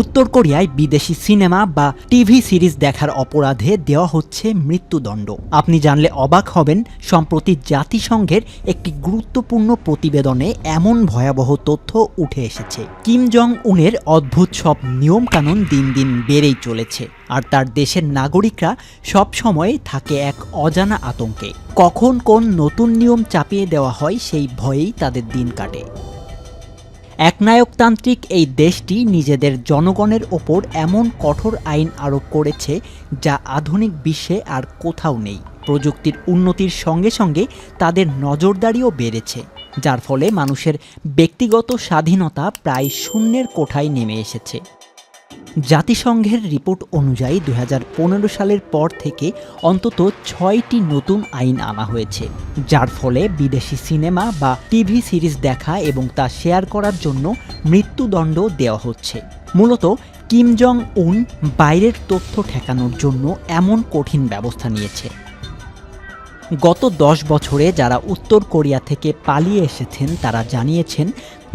উত্তর কোরিয়ায় বিদেশি সিনেমা বা টিভি সিরিজ দেখার অপরাধে দেওয়া হচ্ছে মৃত্যুদণ্ড। আপনি জানলে অবাক হবেন, সম্প্রতি জাতিসংঘের একটি গুরুত্বপূর্ণ প্রতিবেদনে এমন ভয়াবহ তথ্য উঠে এসেছে। কিম জং উনের অদ্ভুত সব নিয়মকানুন দিন দিন বেড়েই চলেছে, আর তার দেশের নাগরিকরা সব সময় থাকে এক অজানা আতঙ্কে। কখন কোন নতুন নিয়ম চাপিয়ে দেওয়া হয় সেই ভয়েই তাদের দিন কাটে। একনায়কতান্ত্রিক এই দেশটি নিজেদের জনগণের ওপর এমন কঠোর আইন আরোপ করেছে যা আধুনিক বিশ্বে আর কোথাও নেই। প্রযুক্তির উন্নতির সঙ্গে সঙ্গে তাদের নজরদারিও বেড়েছে, যার ফলে মানুষের ব্যক্তিগত স্বাধীনতা প্রায় শূন্যের কোঠায় নেমে এসেছে। জাতিসংঘের রিপোর্ট অনুযায়ী দু হাজার পনেরো সালের পর থেকে অন্তত ছয়টি নতুন আইন আনা হয়েছে, যার ফলে বিদেশি সিনেমা বা টিভি সিরিজ দেখা এবং তা শেয়ার করার জন্য মৃত্যুদণ্ড দেওয়া হচ্ছে। মূলত কিম জং উন বাইরের তথ্য ঠেকানোর জন্য এমন কঠিন ব্যবস্থা নিয়েছে। গত দশ বছরে যারা উত্তর কোরিয়া থেকে পালিয়ে এসেছেন, তারা জানিয়েছেন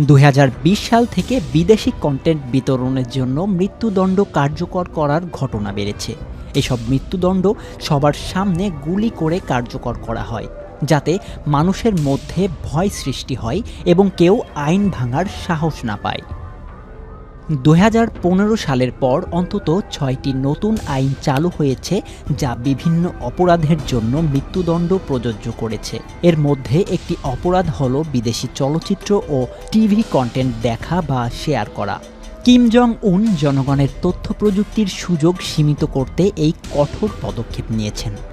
দু হাজার বিশ সাল থেকে বিদেশি কন্টেন্ট বিতরণের জন্য মৃত্যুদণ্ড কার্যকর করার ঘটনা বেড়েছে। এসব মৃত্যুদণ্ড সবার সামনে গুলি করে কার্যকর করা হয়, যাতে মানুষের মধ্যে ভয় সৃষ্টি হয় এবং কেউ আইন ভাঙার সাহস না পায়। দু হাজার পনেরো সালের পর অন্তত ছয়টি নতুন আইন চালু হয়েছে যা বিভিন্ন অপরাধের জন্য মৃত্যুদণ্ড প্রযোজ্য করেছে। এর মধ্যে একটি অপরাধ হল বিদেশি চলচ্চিত্র ও টিভি কন্টেন্ট দেখা বা শেয়ার করা। কিম জং উন জনগণের তথ্য প্রযুক্তির সুযোগ সীমিত করতে এই কঠোর পদক্ষেপ নিয়েছেন।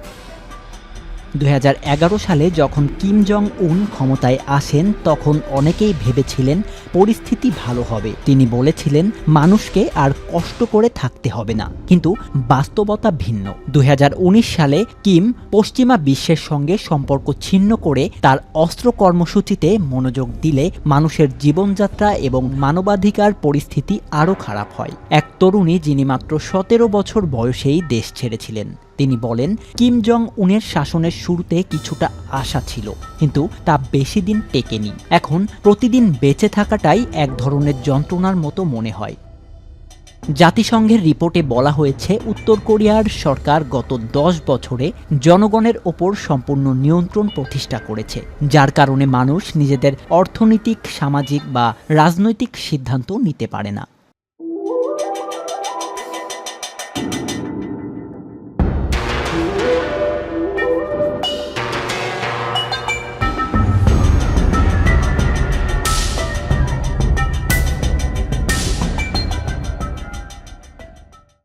দু হাজার এগারো সালে যখন কিম জং উন ক্ষমতায় আসেন, তখন অনেকেই ভেবেছিলেন পরিস্থিতি ভালো হবে। তিনি বলেছিলেন, মানুষকে আর কষ্ট করে থাকতে হবে না। কিন্তু বাস্তবতা ভিন্ন। দুই হাজার উনিশ সালে কিম পশ্চিমা বিশ্বের সঙ্গে সম্পর্ক ছিন্ন করে তার অস্ত্র কর্মসূচিতে মনোযোগ দিলে মানুষের জীবনযাত্রা এবং মানবাধিকার পরিস্থিতি আরও খারাপ হয়। এক তরুণী যিনি মাত্র সতেরো বছর বয়সেই দেশ ছেড়েছিলেন। তিনি বলেন, কিম জং উনের শাসনের শুরুতে কিছুটা আশা ছিল, কিন্তু তা বেশি দিন টেকেনি। এখন প্রতিদিন বেঁচে থাকাটাই এক ধরনের যন্ত্রণার মতো মনে হয়। জাতিসংঘের রিপোর্টে বলা হয়েছে, উত্তর কোরিয়ার সরকার গত দশ বছরে জনগণের ওপর সম্পূর্ণ নিয়ন্ত্রণ প্রতিষ্ঠা করেছে, যার কারণে মানুষ নিজেদের অর্থনৈতিক, সামাজিক বা রাজনৈতিক সিদ্ধান্ত নিতে পারে না।